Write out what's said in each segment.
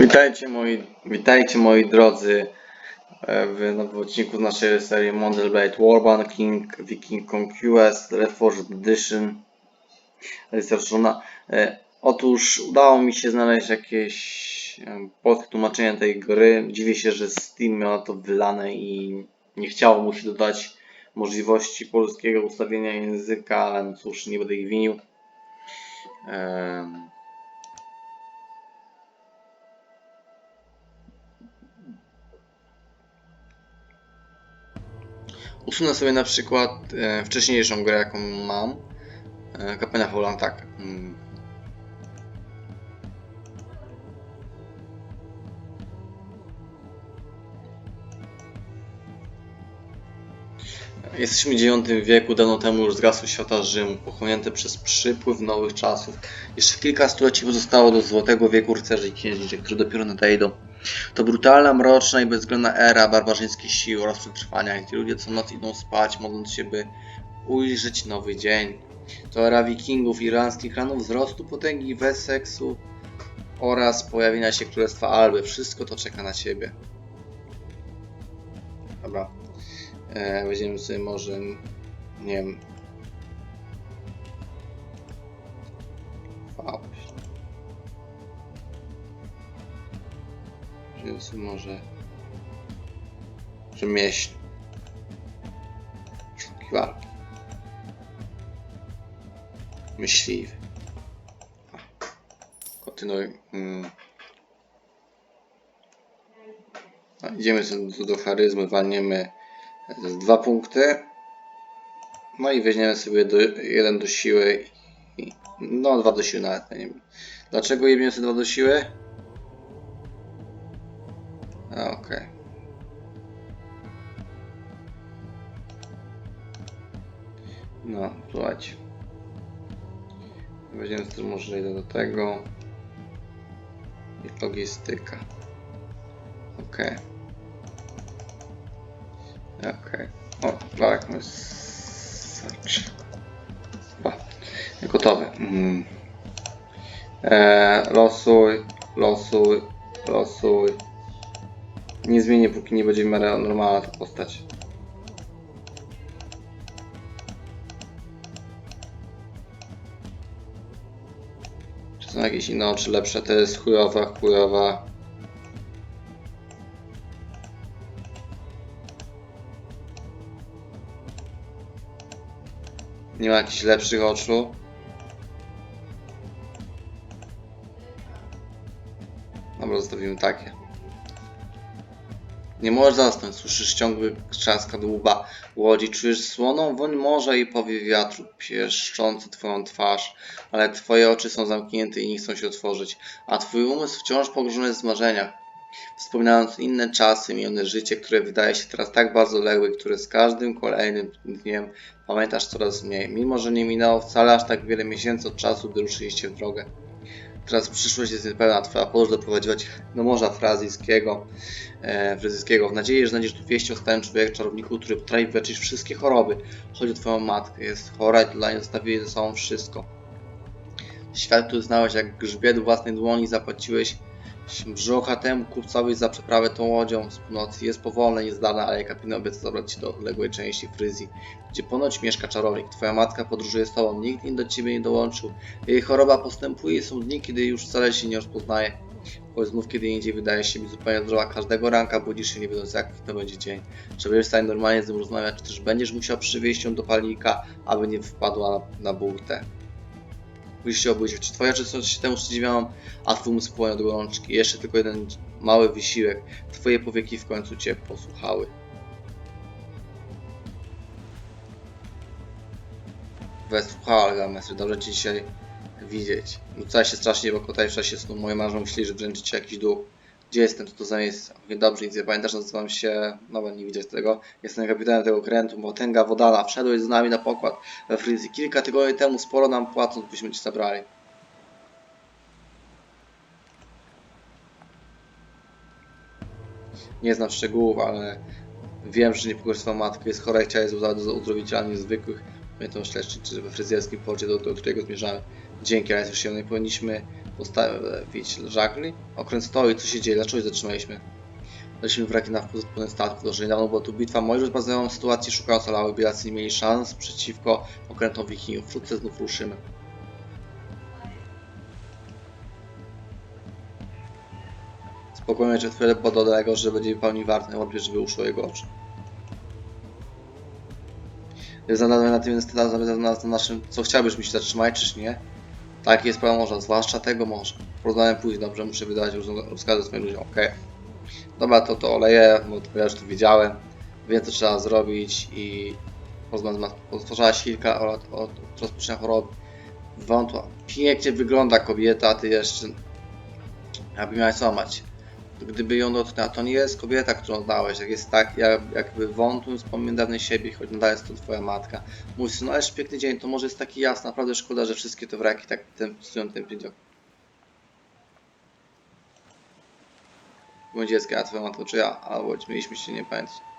Witajcie moi, witajcie moi drodzy e, w nowym odcinku naszej serii Model Blade Warband King Viking Conquest Reforged Edition rozszerzona. E, Otóż udało mi się znaleźć jakieś e, polskie tłumaczenie tej gry. Dziwię się, że Steam miał to wylane i nie chciało mu się dodać możliwości polskiego ustawienia języka, ale no cóż, nie będę ich winił. Em, Usunę sobie na przykład e, wcześniejszą grę, jaką mam. E, Kapenia Holland, tak. Mm. Jesteśmy w IX wieku, dawno temu już zgasły świata Rzymu, pochłonięte przez przypływ nowych czasów. Jeszcze kilka stuleci pozostało do złotego wieku rycerzy i księżniczek, którzy dopiero nadejdą. To brutalna, mroczna i bezwzględna era barbarzyńskich sił oraz przetrwania, gdzie ludzie co noc idą spać, modląc się, by ujrzeć nowy dzień. To era wikingów, irlandzkich klanów, wzrostu potęgi Wesseksu oraz pojawienia się Królestwa Alby. Wszystko to czeka na Ciebie. Dobra. E, weźmiemy sobie może, nie wiem... Sobie może... Rzemieśl. Sztuki walki. Myśliwy. Kontynuuj. Mm. No, idziemy tu do charyzmy, walniemy z dwa punkty. No i weźmiemy sobie do, jeden do siły. I, no, dwa do siły nawet. Nie wiem. Dlaczego jebiemy sobie dwa do siły? Okej. No, słuchajcie. Weźmiemy sobie może jeden do tego. I logistyka. Okej. Okej. O, no search. Chyba. Gotowy. Mm. Eee, losuj, losuj, losuj. Nie zmienię, póki nie będzie w normalna ta postać. Czy są jakieś inne oczy lepsze? To jest chujowa, chujowa. Nie ma jakichś lepszych oczu. Dobra, zostawimy takie. Nie możesz zasnąć, słyszysz ciągły trzask dłuba łodzi, czujesz słoną woń morza i powie wiatru pieszczący twoją twarz, ale twoje oczy są zamknięte i nie chcą się otworzyć, a twój umysł wciąż pogrzebany jest w marzeniach. Wspominając inne czasy, minione życie, które wydaje się teraz tak bardzo odległe, które z każdym kolejnym dniem pamiętasz coraz mniej, mimo że nie minęło wcale aż tak wiele miesięcy od czasu, gdy ruszyliście w drogę. Teraz przyszłość jest niepewna, twoja podróż doprowadziła cię do morza frazyjskiego, e, fryzyjskiego, w nadziei, że znajdziesz tu wieści o stałym człowieku, czarowniku, który potrafi wyleczyć wszystkie choroby. Chodzi o twoją matkę, jest chora i dla niej zostawiłeś ze sobą wszystko. Świat, który znałeś jak grzbiet własnej dłoni, zapłaciłeś brzucha temu kupcowi za przeprawę tą łodzią z północy. Jest powolna, niezdana, ale kapitän obiecał zabrać cię do odległej części Fryzji, gdzie ponoć mieszka czarownik. Twoja matka podróżuje z tobą, nikt inny do ciebie nie dołączył. Jej choroba postępuje i są dni, kiedy już wcale się nie rozpoznaje. Choć znów kiedy indziej wydaje się być zupełnie zdrowa. Każdego ranka budzisz się nie wiedząc jaki to będzie dzień. Czy będziesz w stanie normalnie z nim rozmawiać, czy też będziesz musiał przywieźć ją do palnika, aby nie wpadła na, na burtę. Musisz się obudzić. Oczy są się temu przeciwiają, a twój umysł płonie do gorączki. Jeszcze tylko jeden mały wysiłek. Twoje powieki w końcu cię posłuchały. Wesłuchała Gamesy, dobrze cię dzisiaj widzieć. Rzucała się strasznie, bo kotaj w czasie snu. Moje marzą myśli, że brzęczy cię jakiś duch. Gdzie jestem? Co to za miejsce? Mówię, dobrze, nic nie pamiętasz, nazywam się... No, nie widzieć tego. Jestem kapitanem tego krętu, Motęga Wodana. Wszedłeś z nami na pokład we Fryzji. Kilka tygodni temu sporo nam płacąc, byśmy cię zabrali. Nie znam szczegółów, ale wiem, że niepokoisz swoją matkę, jest chora i chciała jest do uzdrowiciela niezwykłych. Pamiętam śledczy, czy we fryzjerskim porcie, do, do którego zmierzamy. Dzięki, się nie powinniśmy postawić żagli. Okręt stoi, co się dzieje? Dlaczego się zatrzymaliśmy? Daliśmy wraki na wpół zupełnie statku. Do że niedawno była tu bitwa. Moi już bazują w sytuacji, szukają ocalały. Bielacy nie mieli szans przeciwko okrętom wikingów. Wkrótce znów ruszymy. Spokojnie, że chwilę pododego, że będzie pełni wart, najłatwiej, żeby uszło jego oczy. Zadane na tym teraz na, na, na naszym, co chciałbyś mi się zatrzymać, czyż nie? Tak, jest sprawa morza, zwłaszcza tego morza. Porozmawiam później, dobrze, muszę wydać roz- rozkazy swoim ludziom, okej. Dobra, to to oleję, bo to ja już to wiedziałem. Wiem, co trzeba zrobić i stworzała silka od, od, od rozpoczęcia choroby. Wątła. Pięknie wygląda kobieta, ty jeszcze... Aby miała złamać. Gdyby ją dotknęła, to nie jest kobieta, którą znałeś, jak jest tak, jak, jakby wątły wspomnień dawnej siebie, choć nadal jest to twoja matka. Mój syn, no ależ piękny dzień, to może jest taki jasny, naprawdę szkoda, że wszystkie te wraki tak ten, stoją ten widok. Moje dziecko, a twoja matka, czy ja, albo mieliśmy się nie pamiętać.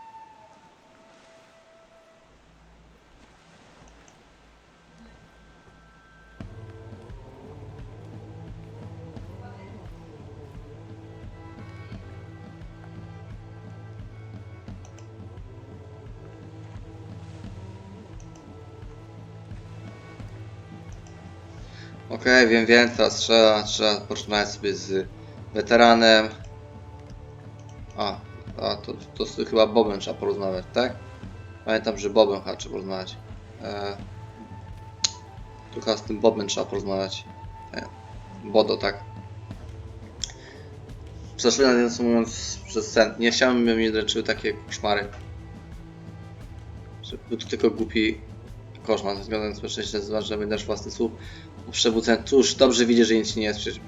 Okej, wiem, wiem, teraz trzeba, trzeba poczynać sobie z weteranem. A, a to, to z chyba Bobem trzeba porozmawiać, tak? Pamiętam, że Bobem chyba trzeba porozmawiać. E, tu z tym Bobem trzeba porozmawiać. E, Bodo, tak? Przeszły na mówiąc przez sen. Nie chciałem, by mnie dręczyły takie koszmary. Był to tylko głupi koszmar. Zgadzam się z nazywa, że wydasz własny słup. Przebudzę, cóż, dobrze widzę, że nic nie jest przecież.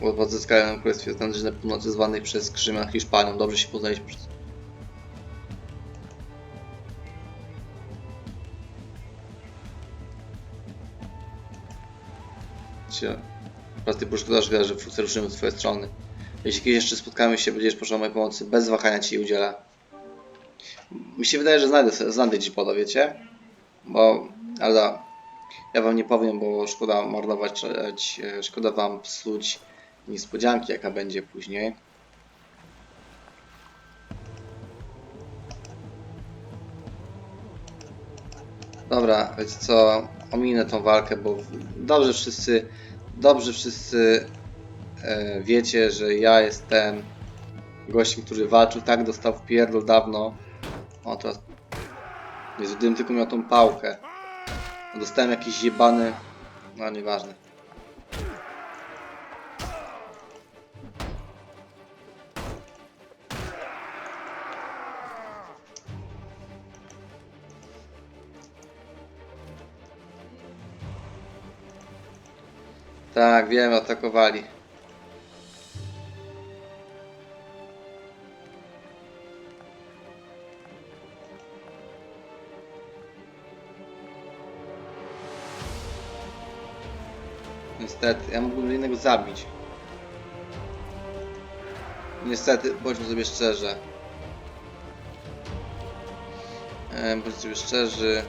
W odzyskałem królestwie na północy zwanej przez Krzyma Hiszpanią. Dobrze się poznaliśmy przez... Ty poszkodasz, że wkrótce ruszymy w twoje strony. Jeśli kiedyś jeszcze spotkamy się, będziesz potrzebował mojej pomocy, bez wahania ci jej udzielę. Mi się wydaje, że znajdę, znajdę ci poda, wiecie? Bo, ale da, ja wam nie powiem, bo szkoda marnować, e, szkoda wam psuć niespodzianki, jaka będzie później. Dobra, wiecie co, ominę tą walkę, bo dobrze wszyscy, dobrze wszyscy e, wiecie, że ja jestem gościem, który walczył, tak dostał w pierdol dawno. O, teraz Jezu, gdybym tylko miał tą pałkę. Dostałem jakiś jebany... No, nieważne. Tak, wiem, atakowali. Niestety, ja mógłbym innego zabić. Niestety, bądźmy sobie szczerzy. Bądźmy sobie szczerzy.